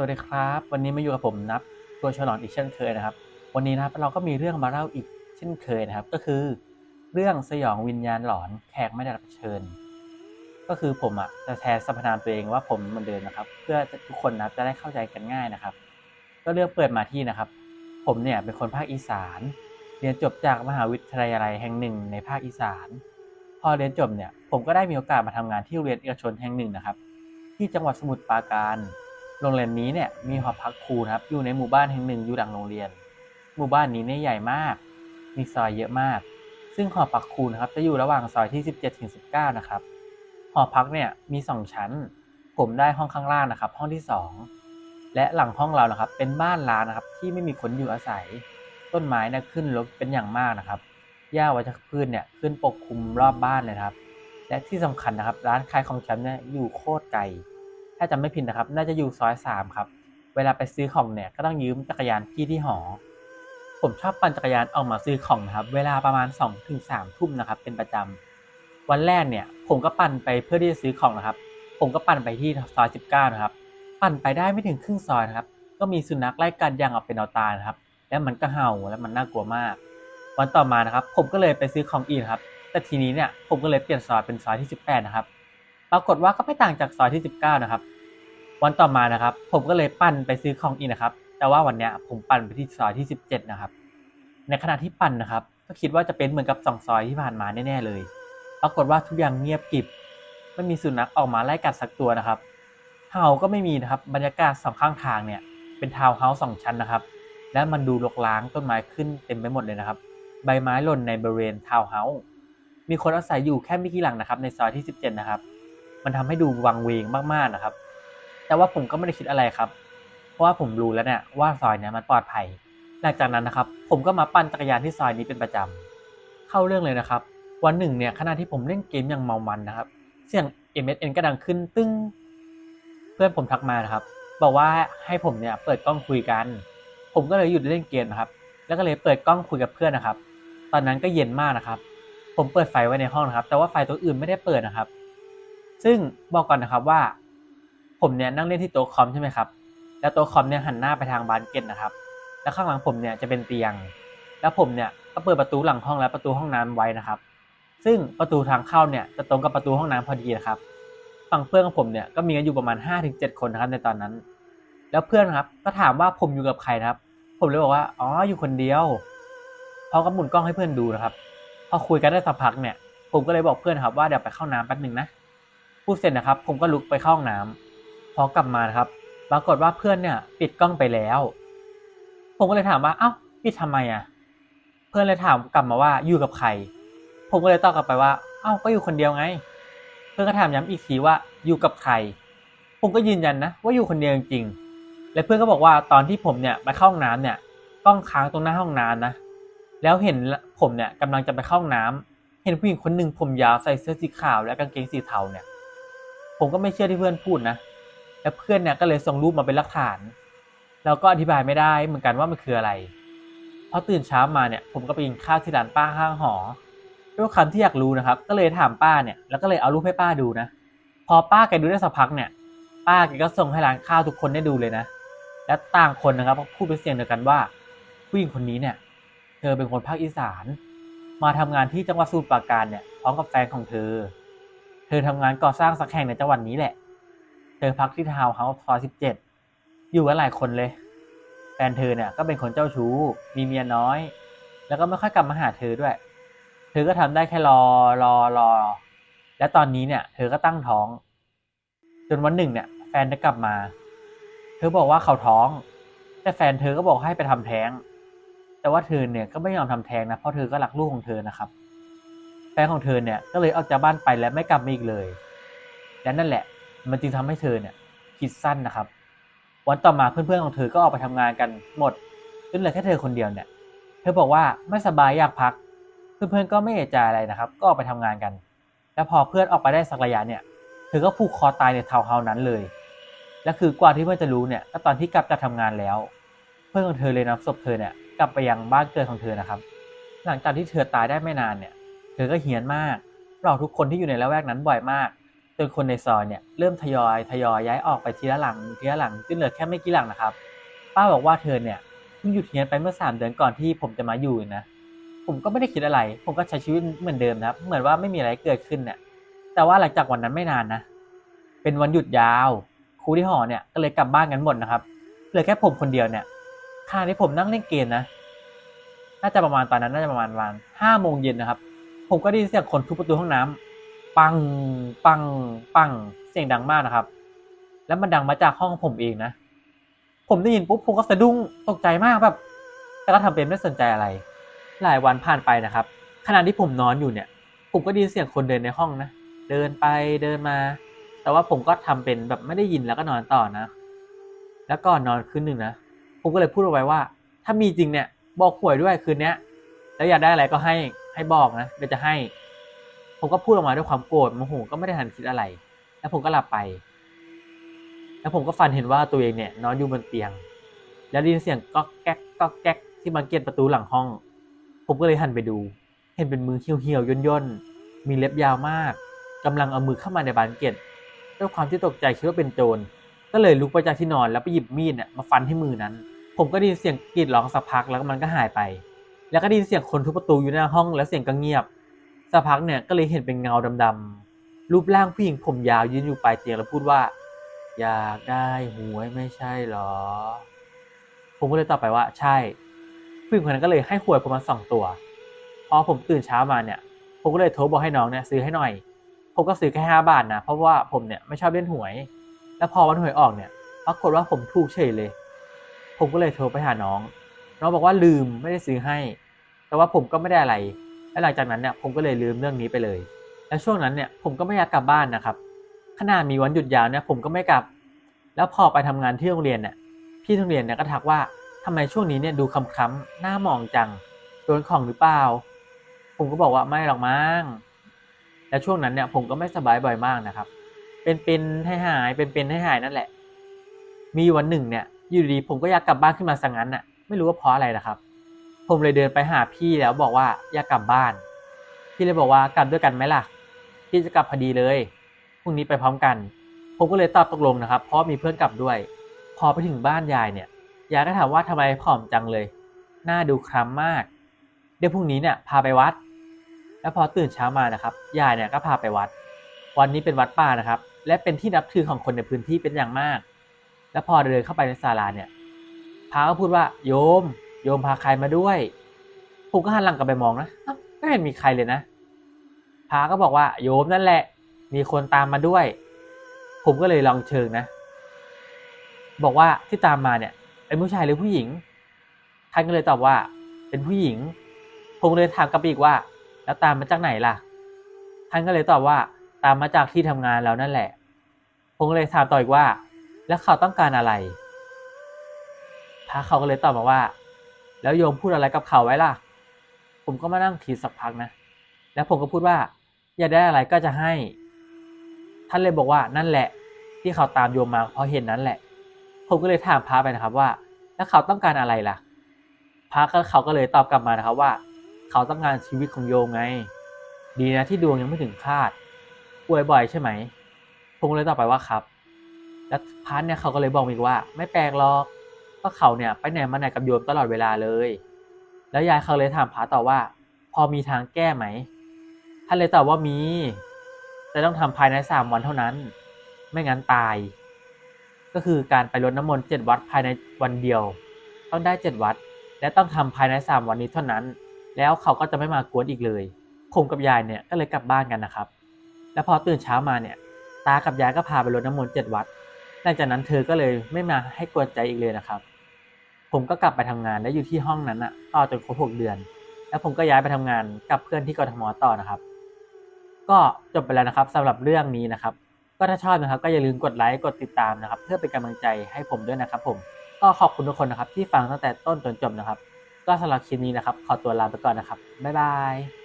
วัสดีครับ วันนี้มาอยู่กับผมนับตัวฉลองอีกเช่นเคยนะครับ วันนี้นะครับเราก็มีเรื่องมาเล่าอีกเช่นเคยนะครับ ก็คือ เรื่องสยองวิญญาณหลอนแขกไม่ได้รับเชิญ ก็คือผมอะจะแทนสรรพนามตัวเองว่าผมเหมือนเดิมนะครับ เพื่อทุกคนนะจะได้เข้าใจกันง่ายนะครับ ก็เรื่องเปิดมาที่นะครับ ผมเนี่ยเป็นคนภาคอีสาน เรียนจบจากมหาวิทยาลัยแห่งหนึ่งในภาคอีสาน พอเรียนจบเนี่ยผมก็ได้มีโอกาสมาทำงานที่โรงเรียนเอกชนแห่งหนึ่งนะครับ ที่จังหวัดสมุทรปราการ โรงเรียนนี้เนี่ยมีหอพักครูนะครับ อยู่ในหมู่บ้านแห่งหนึ่งอยู่หลังโรงเรียน หมู่บ้านนี้เนี่ยใหญ่มาก มีซอยเยอะมาก ซึ่งหอพักครูนะครับจะอยู่ระหว่างซอยที่ 17ถึง19 นะครับ หอพักเนี่ยมี 2 ชั้น ผมได้ห้องข้างล่างนะครับ ห้องที่ 2 และหลังห้องเรานะครับ เป็นบ้านร้างนะครับ ที่ไม่มีคนอยู่อาศัย ต้นไม้เนี่ยขึ้นรกเป็นอย่างมากนะครับ หญ้าวัชพืชเนี่ยขึ้นปกคลุมรอบบ้านเลยครับ และที่สำคัญนะครับ ร้านขายของชำเนี่ยอยู่โคตรไกล ถ้าจำไม่ผิดนะครับ น่าจะอยู่ซอยสามครับ เวลาไปซื้อของเนี่ยก็ต้องยืมจักรยานพี่ที่หอ ผมชอบปั่นจักรยานออกมาซื้อของนะครับ เวลาประมาณ2อถึงสามทุ่มนะครับ เป็นประจำวันแรกเนี่ย ผมก็ปั่นไปเพื่อที่จะซื้อของนะครับ ผมก็ปั่นไปที่ซอย19นะครับ ปั่นไปได้ไม่ถึงครึ่งซอยนะครับ ก็มีสุนัขไล่กัดอย่างเอาเป็นเอาตายนะครับ แล้วมันก็เห่าแล้วมันน่ากลัวมาก วันต่อมานะครับ ผมก็เลยไปซื้อของอีกครับ แต่ทีนี้เนี่ยผมก็เลยเปลี่ยนซอยเป็นซอยที่ 18 นะครับปรากฏว่าก็ไม่ต่างจากซอยที่ 19 นะครับ วันต่อมานะครับ ผมก็เลยปั่นไปซื้อของอีกนะครับ แต่ว่าวันเนี้ยผมปั่นไปที่ซอยที่ 17 นะครับ ในขณะที่ปั่นนะครับ ก็คิดว่าจะเป็นเหมือนกับสองซอยที่ผ่านมาแน่ๆเลย ปรากฏว่าทุกอย่างเงียบกริบ ไม่มีสุนัขออกมาไล่กัดสักตัวนะครับ เห่าก็ไม่มีนะครับ บรรยากาศสองข้างทางเนี่ยเป็นทาวน์เฮาส์สองชั้นนะครับ และมันดูรกร้างต้นไม้ขึ้นเต็มไปหมดเลยนะครับ ใบไม้หล่นในบริเวณทาวน์เฮาส์ มีคนอาศัยอยู่แค่ไม่กี่หลังนะครับ ในซอยที่ 17 นะครับ มันทำให้ดูวังเวงมากๆนะครับ แต่ว่าผมก็ไม่ได้คิดอะไรครับ เพราะว่าผมรู้แล้วเนี่ยว่าซอยเนี้ยมันปลอดภัย หลังจากนั้นนะครับ ผมก็มาปั่นจักรยานที่ซอยนี้เป็นประจำเข้าเรื่องเลยนะครับ วันหนึ่งเนี่ยขณะที่ผมเล่นเกมอย่างเมามันนะครับ เสียง MSN ก็ดังขึ้นตึ้ง เพื่อนผมทักมานะครับ บอกว่าให้ผมเนี่ยเปิดกล้องคุยกัน ผมก็เลยหยุดเล่นเกมนะครับ แล้วก็เลยเปิดกล้องคุยกับเพื่อนนะครับ ตอนนั้นก็เย็นมากนะครับ ผมเปิดไฟไว้ในห้องนะครับ แต่ว่าไฟตัวอื่นไม่ได้เปิดนะครับ ซึ่งบอกก่อนนะครับว่า ผมเนี่ยนั่งเล่นที่โต๊ะคอมใช่ไหมครับ แล้วโต๊ะคอมเนี่ยหันหน้าไปทางบานเก็ตนะครับ แล้วข้างหลังผมเนี่ยจะเป็นเตียง แล้วผมเนี่ยก็เปิดประตูหลังห้องและประตูห้องน้ำไว้นะครับ ซึ่งประตูทางเข้าเนี่ยจะตรงกับประตูห้องน้ำพอดีนะครับ ฝั่งเพื่อนของผมเนี่ยก็มีกันอยู่ประมาณ 5-7ถึงคนนะครับในตอนนั้น แล้วเพื่อนนครับก็ถามว่าผมอยู่กับใครนะครับ ผมเลยบอกว่า อ๋อ อยู่คนเดียวเขาก็หมุนกล้องให้เพื่อนดูนะครับ พอคุยกันได้สักพักเนี่ย ผมก็เลยบอกเพื่อนครับว่าเดี๋ยวไปเข้าน้ำแป๊บหนึ่งนะ พูดเสร็จนะครับ ผมก็ลุกไปเข้าห้องน้ำพ อกลับมานะครับ ปรากฏว่าเพื่อนเนี่ย ปิดกล้องไปแล้ว ผมก็เลยถามว่า เอ้าปิดทำไมอะ เพื่อนเลยถามกลับมาว่าอยู่กับใคร ผมก็เลยตอบกลับไปว่า เอ้าก็อยู่คนเดียวไง เพื่อนก็ถามย้ำอีกทีว่าอยู่กับใคร ผมก็ยืนยันนะว่าอยู่คนเดียวจริงๆ และเพื่อนก็บอกว่าตอนที่ผมเนี่ยไปเข้าห้องน้ำเนี่ยกล้องค้างตรงหน้าห้องน้ำนะ แล้วเห็นผมเนี่ยกำลังจะไปเข้าห้องน้ำเห็นผู้หญิงคนหนึ่งผมยาวใส่เสื้อสีขาวและกางเกงสีเทาเนี่ย ผมก็ไม่เชื่อที่เพื่อนพูดนะ แล้วเพื่อนเนี่ยก็เลยส่งรูปมาเป็นหลักฐานเราก็อธิบายไม่ได้เหมือนกันว่ามันคืออะไรพอตื่นเช้ามาเนี่ยผมก็ไปกินข้าวที่ร้านป้าข้างหอด้วยคำที่อยากรู้นะครับ ก็เลยถามป้าเนี่ยแล้วก็เลยเอารูปให้ป้าดูนะ พอป้าแกดูได้สักพักเนี่ย ป้าแกก็ส่งให้ร้านข้าวทุกคนได้ดูเลยนะ และต่างคนนะครับก็พูดเป็นเสียงเดียวกันว่าผู้หญิงคนนี้เนี่ย เธอเป็นคนภาคอีสาน มาทำงานที่จังหวัดสมุทรราการเนี่ยพร้อมกับแฟนของเธอ เธอทำงานก่อสร้างสักแห่งในจังหวัดนี้แหละ เธอพักที่ทาวน์เฮาส์ซอยสิบเจ็ดอยู่กันหลายคนเลย แฟนเธอเนี่ยก็เป็นคนเจ้าชู้ มีเมียน้อย แล้วก็ไม่ค่อยกลับมาหาเธอด้วย เธอก็ทำได้แค่รอรอรอ และตอนนี้เนี่ย เธอก็ตั้งท้อง จนวันหนึ่งเนี่ย แฟนเธอกลับมา เธอบอกว่าเขาท้อง แต่แฟนเธอก็บอกให้ไปทำแท้ง แต่ว่าเธอเนี่ยก็ไม่ยอมทำแท้งนะ เพราะเธอก็รักลูกของเธอนะครับ แฟนของเธอเนี่ยก็เลยออกจากบ้านไปและไม่กลับมาอีกเลย และนั่นแหละ มันจึงทำให้เธอเนี่ยคิดสั้นนะครับ วันต่อมาเพื่อนๆของเธอก็ออกไปทำงานกันหมดจนเหลือแค่เธอคนเดียวเนี่ย เธอบอกว่าไม่สบายอยากพัก เพื่อนๆก็ไม่เอะใจอะไรนะครับ ก็ออกไปทำงานกัน แล้วพอเพื่อนออกไปได้สักระยะเนี่ย เธอก็ผูกคอตายในทาวน์เฮาส์นั้นเลย และคือกว่าที่เพื่อนจะรู้เนี่ยก็ตอนที่กลับจากทำงานแล้ว เพื่อนของเธอเลยนำศพเธอเนี่ยกลับไปยังบ้านเกิดของเธอนะครับ หลังจากที่เธอตายได้ไม่นานเนี่ย เธอก็เฮี้ยนมากหลอกทุกคนที่อยู่ในละแวกนั้นบ่อยมาก จนคนในซอยเนี่ยเริ่มทยอยทยอยย้ายออกไปทีละหลังทีละหลังจนเหลือแค่ไม่กี่หลังนะครับ ป้าบอกว่าเธอเนี่ยเพิ่งหยุดเรียนไปเมื่อสามเดือนก่อนที่ผมจะมาอยู่นะผมก็ไม่ได้คิดอะไร ผมก็ใช้ชีวิตเหมือนเดิมนะครับ เหมือนว่าไม่มีอะไรเกิดขึ้นเนี่ยแต่ว่าหลังจากวันนั้นไม่นานนะ เป็นวันหยุดยาว ครูที่หอเนี่ยก็เลยกลับบ้านกันหมดนะครับเหลือแค่ผมคนเดียวเนี่ยขณะที่ผมนั่งเล่นเกมนะ น่าจะประมาณตอนนั้นน่าจะประมาณวันห้าโมงเย็นนะครับ ผมก็ได้ยินเสียงคนทุบประตูห้องน้ำ ปังปังปังเสียงดังมากนะครับ แล้วมันดังมาจากห้องผมเองนะ ผมได้ยินปุ๊บผมก็สะดุ้งตกใจมากแบบ แต่ก็ทำเป็นไม่สนใจอะไร หลายวันผ่านไปนะครับ ขณะที่ผมนอนอยู่เนี่ย ผมก็ได้ยินเสียงคนเดินในห้องนะ เดินไปเดินมา แต่ว่าผมก็ทำเป็นแบบไม่ได้ยินแล้วก็นอนต่อนะ แล้วก่อนนอนคืนหนึ่งนะ ผมก็เลยพูดเอาไว้ว่า ถ้ามีจริงเนี่ยบอกหวยด้วยคืนเนี้ย แล้วอยากได้อะไรก็ให้ให้บอกนะเดี๋ยวจะให้ ผมก็พูดออกมาด้วยความโกรธโมโหก็ไม่ได้ทันคิดอะไร แล้วผมก็หลับไป แล้วผมก็ฝันเห็นว่าตัวเองเนี่ยนอนอยู่บนเตียง แล้วได้ยินเสียงก๊อกแก๊กก๊อกแก๊กที่บังเกตประตูหลังห้อง ผมก็เลยหันไปดู เห็นเป็นมือเหี่ยวๆย่นๆมีเล็บยาวมากกำลังเอามือเข้ามาในบานเกตด้วยความที่ตกใจคิดว่าเป็นโจรก็เลยลุกไปจากที่นอนแล้วไปหยิบมีดเนี่ยมาฟันที่มือนั้น ผมก็ได้ยินเสียงกรีดร้องสักพักแล้วมันก็หายไป แล้วก็ได้ยินเสียงคนทุบประตูอยู่หน้าห้องแล้วเสียงก็เงียบ สักพักเนี่ยก็เลยเห็นเป็นเงาดำๆรูปร่างผู้หญิงผมยาวยืนอยู่ปลายเตียงแล้วพูดว่า อยากได้หวยไม่ใช่หรอ ผมก็เลยตอบไปว่าใช่ผู้หญิงคนนั้นก็เลยให้หวยผมมาสองตัว พอผมตื่นเช้ามาเนี่ย ผมก็เลยโทรบอกให้น้องเนี่ยซื้อให้หน่อย ผมก็ซื้อแค่ห้าบาทนะ เพราะว่าผมเนี่ยไม่ชอบเล่นหวย แล้วพอวันหวยออกเนี่ย ปรากฏว่าผมถูกเฉยเลย ผมก็เลยโทรไปหาน้อง น้องบอกว่าลืมไม่ได้ซื้อให้ แต่ว่าผมก็ไม่ได้อะไร และหลังจากนั้นเนี่ยผมก็เลยลืมเรื่องนี้ไปเลย และช่วงนั้นเนี่ยผมก็ไม่อยากกลับบ้านนะครับ ขนาดมีวันหยุดยาวเนี่ยผมก็ไม่กลับ แล้วพอไปทำงานที่โรงเรียนเนี่ยพี่โรงเรียนเนี่ยก็ทักว่าทำไมช่วงนี้เนี่ยดูค้ำๆหน้ามองจังโดนของหรือเปล่า ผมก็บอกว่าไม่หรอกมั้งและช่วงนั้นเนี่ยผมก็ไม่สบายบ่อยมากนะครับ เป็นๆให้หายเป็นๆให้หายนั่นแหละ มีวันหนึ่งเนี่ยอยู่ดีๆผมก็อยากกลับบ้านขึ้นมาสังงั้นน่ะ ไม่รู้ว่าเพราะอะไรนะครับ ผมเลยเดินไปหาพี่แล้วบอกว่าอยากกลับบ้าน พี่เลยบอกว่ากลับด้วยกันไหมล่ะ พี่จะกลับพอดีเลยพรุ่งนี้ไปพร้อมกัน ผมก็เลยตอบตกลงนะครับ เพราะมีเพื่อนกลับด้วย พอไปถึงบ้านยายเนี่ย ยายก็ถามว่าทำไมผอมจังเลย หน้าดูคล้ำมาก เดี๋ยวพรุ่งนี้เนี่ยพาไปวัด แล้วพอตื่นเช้ามานะครับ ยายเนี่ยก็พาไปวัด วันนี้เป็นวัดป่านะครับ และเป็นที่นับถือของคนในพื้นที่เป็นอย่างมาก แล้วพอเดินเข้าไปในศาลาเนี่ยพระก็พูดว่าโยม โยมพาใครมาด้วย ผมก็หันหลังกลับไปมองนะไม่เห็นมีใครเลยนะพระก็บอกว่าโยมนั่นแหละ มีคนตามมาด้วย ผมก็เลยลองเชิงนะ บอกว่าที่ตามมาเนี่ยเป็นผู้ชายหรือผู้หญิง ท่านก็เลยตอบว่า เป็นผู้หญิง ผมเลยถามกลับไปอีกว่า แล้วตามมาจากไหนล่ะ ท่านก็เลยตอบว่า ตามมาจากที่ทำงานแล้วนั่นแหละ ผมเลยถามต่ออีกว่า แล้วเขาต้องการอะไรพระเขาก็เลยตอบมาว่า แล้วโยมพูดอะไรกับเขาไว้ล่ะ ผมก็มานั่งคิดสักพักนะ แล้วผมก็พูดว่า อยากได้อะไรก็จะให้ ท่านเลยบอกว่านั่นแหละ ที่เขาตามโยมมาเพราะเห็นนั้นแหละ ผมก็เลยถามพระไปนะครับว่า แล้วเขาต้องการอะไรล่ะ พระก็เขาก็เลยตอบกลับมานะครับว่า เขาต้องการชีวิตของโยมไง ดีนะที่ดวงยังไม่ถึงคาดป่วยบ่อยใช่ไหม ผมก็เลยตอบไปว่าครับ แล้วพระเนี่ยเขาก็เลยบอกอีกว่า ไม่แปลกหรอก ก็เขาเนี่ยไปไหนมาไหนกับโยมตลอดเวลาเลย แล้วยายเขาเลยถามพระต่อว่า พอมีทางแก้ไหม ท่านเลยตอบว่ามี แต่ต้องทำภายในสามวันเท่านั้น ไม่งั้นตาย ก็คือการไปรดน้ำมนต์เจ็ดวัดภายในวันเดียว ต้องได้เจ็ดวัด และต้องทำภายในสามวันนี้เท่านั้น แล้วเขาก็จะไม่มากวนอีกเลยผมกับยายเนี่ยก็เลยกลับบ้านกันนะครับ แล้วพอตื่นเช้ามาเนี่ย ตากับยายก็พาไปรดน้ำมนต์เจ็ดวัดหลังจากนั้นเธอก็เลยไม่มาให้กวนใจอีกเลยนะครับ ผมก็กลับไปทำงานและอยู่ที่ห้องนั้นอะต่อจนครบหกเดือน แล้วผมก็ย้ายไปทำงานกับเพื่อนที่กทมต่อนะครับ ก็จบไปแล้วนะครับสำหรับเรื่องนี้นะครับ ก็ถ้าชอบนะครับ ก็อย่าลืมกดไลค์กดติดตามนะครับ เพื่อเป็นกำลังใจให้ผมด้วยนะครับ ผมก็ขอบคุณทุกคนนะครับ ที่ฟังตั้งแต่ต้นจนจบนะครับ ก็สำหรับคลิปนี้นะครับ ขอตัวลาไปก่อนนะครับบ๊ายบาย